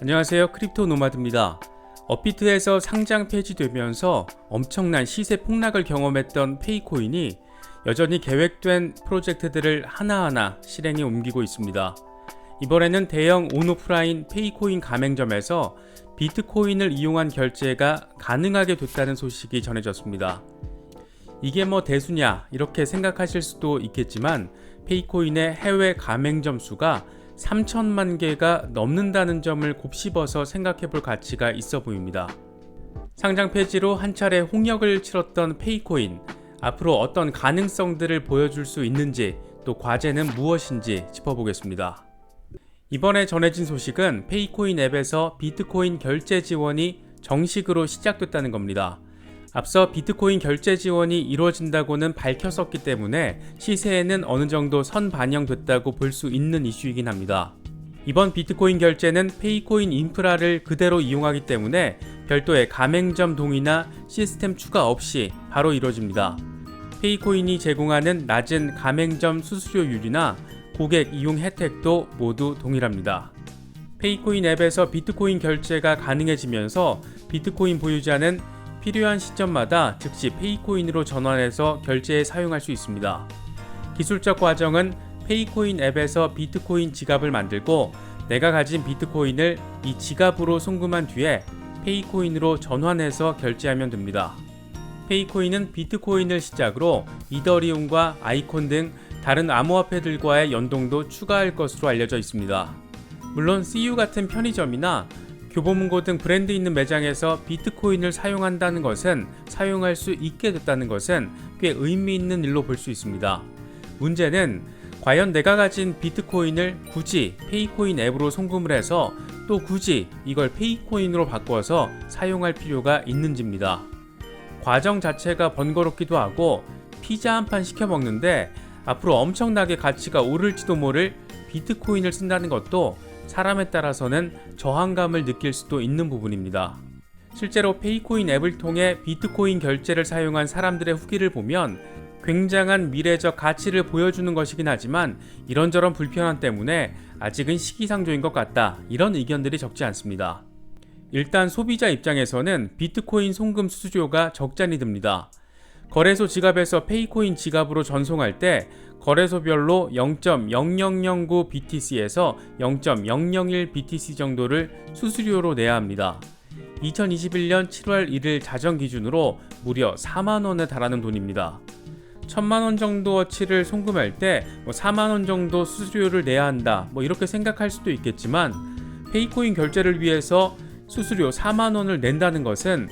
안녕하세요. 크립토 노마드입니다. 업비트에서 상장 폐지되면서 엄청난 시세 폭락을 경험했던 페이코인이 여전히 계획된 프로젝트들을 하나하나 실행에 옮기고 있습니다. 이번에는 대형 온오프라인 페이코인 가맹점에서 비트코인을 이용한 결제가 가능하게 됐다는 소식이 전해졌습니다. 이게 뭐 대수냐 이렇게 생각하실 수도 있겠지만 페이코인의 해외 가맹점 수가 3천만 개가 넘는다는 점을 곱씹어서 생각해 볼 가치가 있어 보입니다. 상장 폐지로 한 차례 홍역을 치렀던 페이코인, 앞으로 어떤 가능성들을 보여줄 수 있는지 또 과제는 무엇인지 짚어보겠습니다. 이번에 전해진 소식은 페이코인 앱에서 비트코인 결제 지원이 정식으로 시작됐다는 겁니다. 앞서 비트코인 결제 지원이 이루어진다고는 밝혔었기 때문에 시세에는 어느 정도 선 반영됐다고 볼 수 있는 이슈이긴 합니다. 이번 비트코인 결제는 페이코인 인프라를 그대로 이용하기 때문에 별도의 가맹점 동의나 시스템 추가 없이 바로 이루어집니다. 페이코인이 제공하는 낮은 가맹점 수수료율이나 고객 이용 혜택도 모두 동일합니다. 페이코인 앱에서 비트코인 결제가 가능해지면서 비트코인 보유자는 필요한 시점마다 즉시 페이코인으로 전환해서 결제에 사용할 수 있습니다. 기술적 과정은 페이코인 앱에서 비트코인 지갑을 만들고 내가 가진 비트코인을 이 지갑으로 송금한 뒤에 페이코인으로 전환해서 결제하면 됩니다. 페이코인은 비트코인을 시작으로 이더리움과 아이콘 등 다른 암호화폐들과의 연동도 추가할 것으로 알려져 있습니다. 물론 CU 같은 편의점이나 교보문고 등 브랜드 있는 매장에서 비트코인을 사용한다는 것은 사용할 수 있게 됐다는 것은 꽤 의미 있는 일로 볼 수 있습니다. 문제는 과연 내가 가진 비트코인을 굳이 페이코인 앱으로 송금을 해서 또 굳이 이걸 페이코인으로 바꿔서 사용할 필요가 있는지입니다. 과정 자체가 번거롭기도 하고 피자 한 판 시켜 먹는데 앞으로 엄청나게 가치가 오를지도 모를 비트코인을 쓴다는 것도 사람에 따라서는 저항감을 느낄 수도 있는 부분입니다. 실제로 페이코인 앱을 통해 비트코인 결제를 사용한 사람들의 후기를 보면 굉장한 미래적 가치를 보여주는 것이긴 하지만 이런저런 불편함 때문에 아직은 시기상조인 것 같다. 이런 의견들이 적지 않습니다. 일단 소비자 입장에서는 비트코인 송금 수수료가 적잖이 듭니다. 거래소 지갑에서 페이코인 지갑으로 전송할 때 거래소별로 0.0009 BTC에서 0.001 BTC 정도를 수수료로 내야 합니다. 2021년 7월 1일 자정 기준으로 무려 4만 원에 달하는 돈입니다. 1000만 원 정도어치를 송금할 때뭐 4만 원 정도 수수료를 내야 한다. 뭐 이렇게 생각할 수도 있겠지만 페이코인 결제를 위해서 수수료 4만 원을 낸다는 것은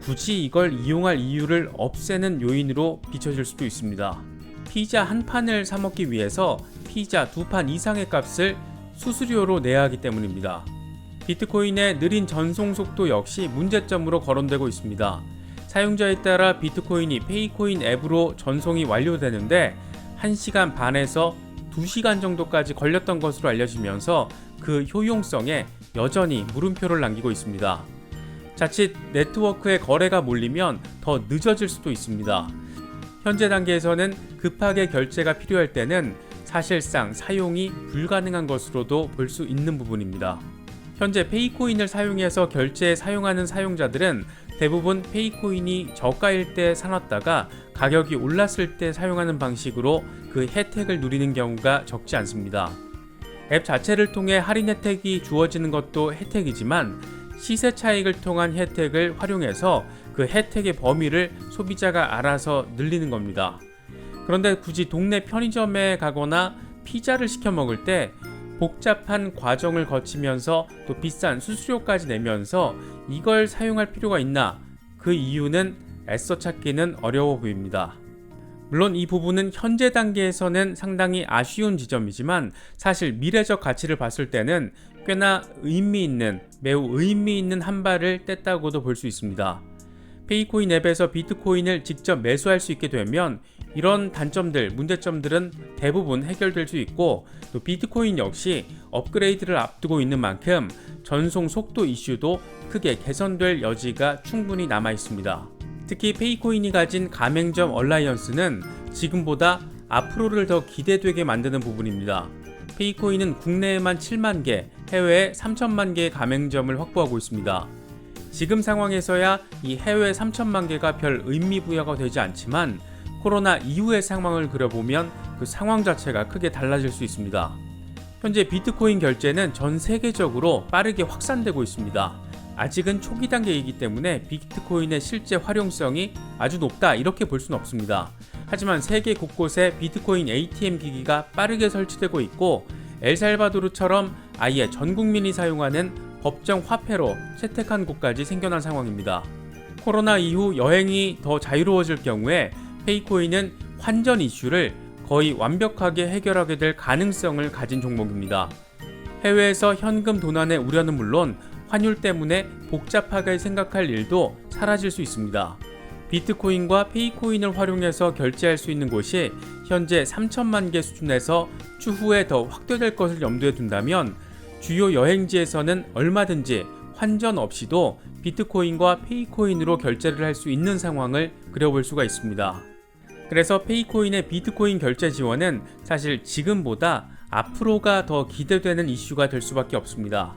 굳이 이걸 이용할 이유를 없애는 요인으로 비춰질 수도 있습니다. 피자 한 판을 사 먹기 위해서 피자 두 판 이상의 값을 수수료로 내야 하기 때문입니다. 비트코인의 느린 전송 속도 역시 문제점으로 거론되고 있습니다. 사용자에 따라 비트코인이 페이코인 앱으로 전송이 완료되는데 1시간 반에서 2시간 정도까지 걸렸던 것으로 알려지면서 그 효용성에 여전히 물음표를 남기고 있습니다. 자칫 네트워크에 거래가 몰리면 더 늦어질 수도 있습니다. 현재 단계에서는 급하게 결제가 필요할 때는 사실상 사용이 불가능한 것으로도 볼 수 있는 부분입니다. 현재 페이코인을 사용해서 결제에 사용하는 사용자들은 대부분 페이코인이 저가일 때 사놨다가 가격이 올랐을 때 사용하는 방식으로 그 혜택을 누리는 경우가 적지 않습니다. 앱 자체를 통해 할인 혜택이 주어지는 것도 혜택이지만 시세 차익을 통한 혜택을 활용해서 그 혜택의 범위를 소비자가 알아서 늘리는 겁니다. 그런데 굳이 동네 편의점에 가거나 피자를 시켜 먹을 때 복잡한 과정을 거치면서 또 비싼 수수료까지 내면서 이걸 사용할 필요가 있나? 그 이유는 애써 찾기는 어려워 보입니다. 물론 이 부분은 현재 단계에서는 상당히 아쉬운 지점이지만 사실 미래적 가치를 봤을 때는 꽤나 의미 있는 매우 의미 있는 한 발을 뗐다고도 볼 수 있습니다. 페이코인 앱에서 비트코인을 직접 매수할 수 있게 되면 이런 단점들, 문제점들은 대부분 해결될 수 있고 또 비트코인 역시 업그레이드를 앞두고 있는 만큼 전송 속도 이슈도 크게 개선될 여지가 충분히 남아 있습니다. 특히 페이코인이 가진 가맹점 얼라이언스는 지금보다 앞으로를 더 기대되게 만드는 부분입니다. 페이코인은 국내에만 7만 개, 해외에 3천만 개의 가맹점을 확보하고 있습니다. 지금 상황에서야 이 해외 3천만 개가 별 의미 부여가 되지 않지만 코로나 이후의 상황을 그려보면 그 상황 자체가 크게 달라질 수 있습니다. 현재 비트코인 결제는 전 세계적으로 빠르게 확산되고 있습니다. 아직은 초기 단계이기 때문에 비트코인의 실제 활용성이 아주 높다 이렇게 볼 수는 없습니다. 하지만 세계 곳곳에 비트코인 ATM 기기가 빠르게 설치되고 있고 엘살바도르처럼 아예 전 국민이 사용하는 법정 화폐로 채택한 곳까지 생겨난 상황입니다. 코로나 이후 여행이 더 자유로워질 경우에 페이코인은 환전 이슈를 거의 완벽하게 해결하게 될 가능성을 가진 종목입니다. 해외에서 현금 도난의 우려는 물론 환율 때문에 복잡하게 생각할 일도 사라질 수 있습니다. 비트코인과 페이코인을 활용해서 결제할 수 있는 곳이 현재 3천만 개 수준에서 추후에 더 확대될 것을 염두에 둔다면 주요 여행지에서는 얼마든지 환전 없이도 비트코인과 페이코인으로 결제를 할 수 있는 상황을 그려볼 수가 있습니다. 그래서 페이코인의 비트코인 결제 지원은 사실 지금보다 앞으로가 더 기대되는 이슈가 될 수밖에 없습니다.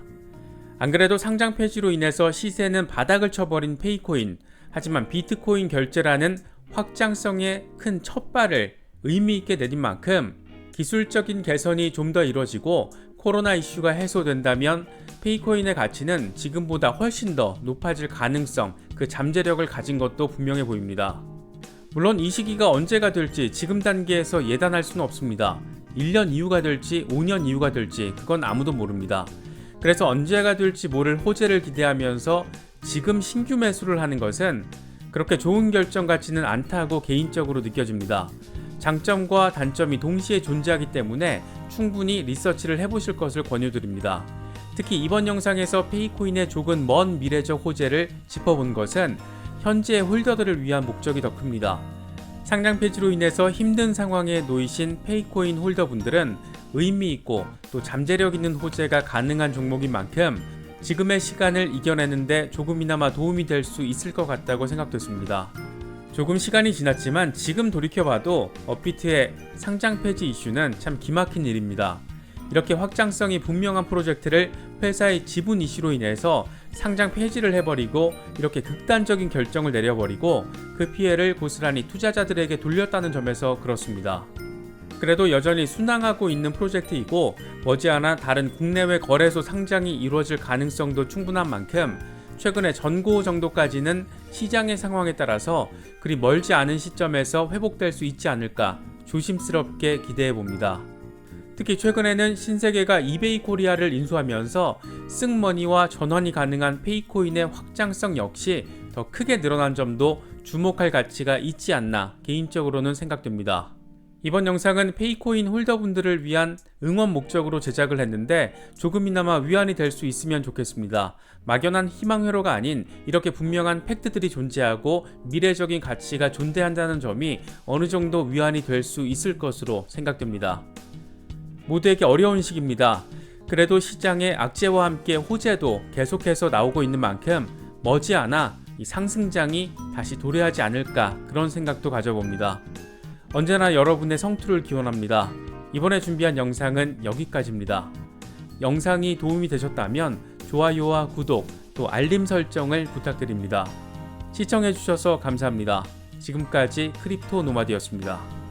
안 그래도 상장 폐지로 인해서 시세는 바닥을 쳐버린 페이코인, 하지만 비트코인 결제라는 확장성의 큰 첫발을 의미 있게 내린 만큼 기술적인 개선이 좀 더 이뤄지고 코로나 이슈가 해소된다면 페이코인의 가치는 지금보다 훨씬 더 높아질 가능성, 그 잠재력을 가진 것도 분명해 보입니다. 물론 이 시기가 언제가 될지 지금 단계에서 예단할 수는 없습니다. 1년 이후가 될지 5년 이후가 될지 그건 아무도 모릅니다. 그래서 언제가 될지 모를 호재를 기대하면서 지금 신규 매수를 하는 것은 그렇게 좋은 결정 같지는 않다고 개인적으로 느껴집니다. 장점과 단점이 동시에 존재하기 때문에 충분히 리서치를 해보실 것을 권유드립니다. 특히 이번 영상에서 페이코인의 조금 먼 미래적 호재를 짚어본 것은 현재 홀더들을 위한 목적이 더 큽니다. 상장 폐지로 인해서 힘든 상황에 놓이신 페이코인 홀더분들은 의미 있고 또 잠재력 있는 호재가 가능한 종목인 만큼 지금의 시간을 이겨내는데 조금이나마 도움이 될 수 있을 것 같다고 생각됐습니다. 조금 시간이 지났지만 지금 돌이켜봐도 업비트의 상장 폐지 이슈는 참 기막힌 일입니다. 이렇게 확장성이 분명한 프로젝트를 회사의 지분 이슈로 인해서 상장 폐지를 해버리고 이렇게 극단적인 결정을 내려버리고 그 피해를 고스란히 투자자들에게 돌렸다는 점에서 그렇습니다. 그래도 여전히 순항하고 있는 프로젝트이고 머지않아 다른 국내외 거래소 상장이 이루어질 가능성도 충분한 만큼 최근에 전고 정도까지는 시장의 상황에 따라서 그리 멀지 않은 시점에서 회복될 수 있지 않을까 조심스럽게 기대해 봅니다. 특히 최근에는 신세계가 이베이 코리아를 인수하면서 승머니와 전환이 가능한 페이코인의 확장성 역시 더 크게 늘어난 점도 주목할 가치가 있지 않나 개인적으로는 생각됩니다. 이번 영상은 페이코인 홀더분들을 위한 응원 목적으로 제작을 했는데 조금이나마 위안이 될 수 있으면 좋겠습니다. 막연한 희망회로가 아닌 이렇게 분명한 팩트들이 존재하고 미래적인 가치가 존재한다는 점이 어느 정도 위안이 될 수 있을 것으로 생각됩니다. 모두에게 어려운 시기입니다. 그래도 시장의 악재와 함께 호재도 계속해서 나오고 있는 만큼 머지않아 이 상승장이 다시 도래하지 않을까 그런 생각도 가져봅니다. 언제나 여러분의 성투를 기원합니다. 이번에 준비한 영상은 여기까지입니다. 영상이 도움이 되셨다면 좋아요와 구독 또 알림 설정을 부탁드립니다. 시청해주셔서 감사합니다. 지금까지 크립토 노마디였습니다.